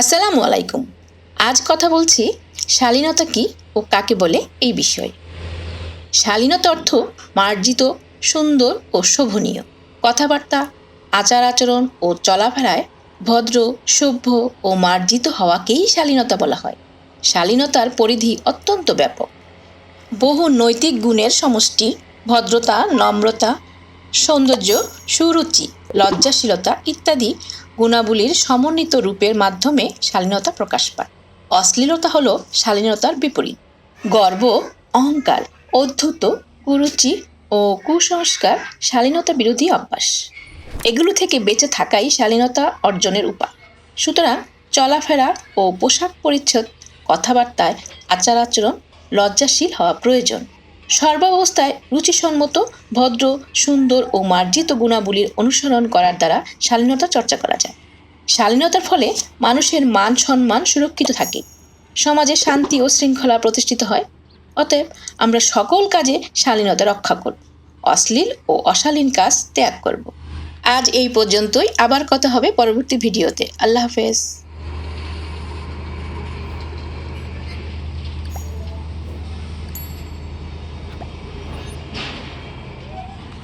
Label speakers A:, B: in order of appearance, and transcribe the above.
A: আসসালামু আলাইকুম। আজ কথা বলছি শালীনতা কি ও কাকে বলে এই বিষয়ে। শালীনতা অর্থ মার্জিত, সুন্দর ও শোভনীয়। কথাবার্তা, আচার আচরণ ও চলাফেরায় ভদ্র, সভ্য ও মার্জিত হওয়াকেই শালীনতা বলা হয়। শালীনতার পরিধি অত্যন্ত ব্যাপক। বহু নৈতিক গুণের সমষ্টি, ভদ্রতা, নম্রতা, সৌন্দর্য, সুরুচি, লজ্জাশীলতা ইত্যাদি গুণাবলীর সমন্বিত রূপের মাধ্যমে শালীনতা প্রকাশ পায়। অশ্লীলতা হল শালীনতার বিপরীত। গর্ব, অহংকার, অধ্যুত, কুরুচি ও কুসংস্কার শালীনতা বিরোধী অভ্যাস। এগুলো থেকে বেঁচে থাকাই শালীনতা অর্জনের উপায়। সুতরাং চলাফেরা ও পোশাক পরিচ্ছদ, কথাবার্তায় আচার আচরণ লজ্জাশীল হওয়া প্রয়োজন। সর্বাবস্থায় রুচিসম্মত, ভদ্র, সুন্দর ও মার্জিত গুণাবলীর অনুসরণ করার দ্বারা শালীনতা চর্চা করা যায়। শালীনতার ফলে মানুষের মান সম্মান সুরক্ষিত থাকে। সমাজে শান্তি ও শৃঙ্খলা প্রতিষ্ঠিত হয়। অতএব আমরা সকল কাজে শালীনতা রক্ষা করব। অশ্লীল ও অশালীন কাজ ত্যাগ করব। আজ এই পর্যন্তই। আবার কথা হবে পরবর্তী ভিডিওতে। আল্লাহ হাফেজ।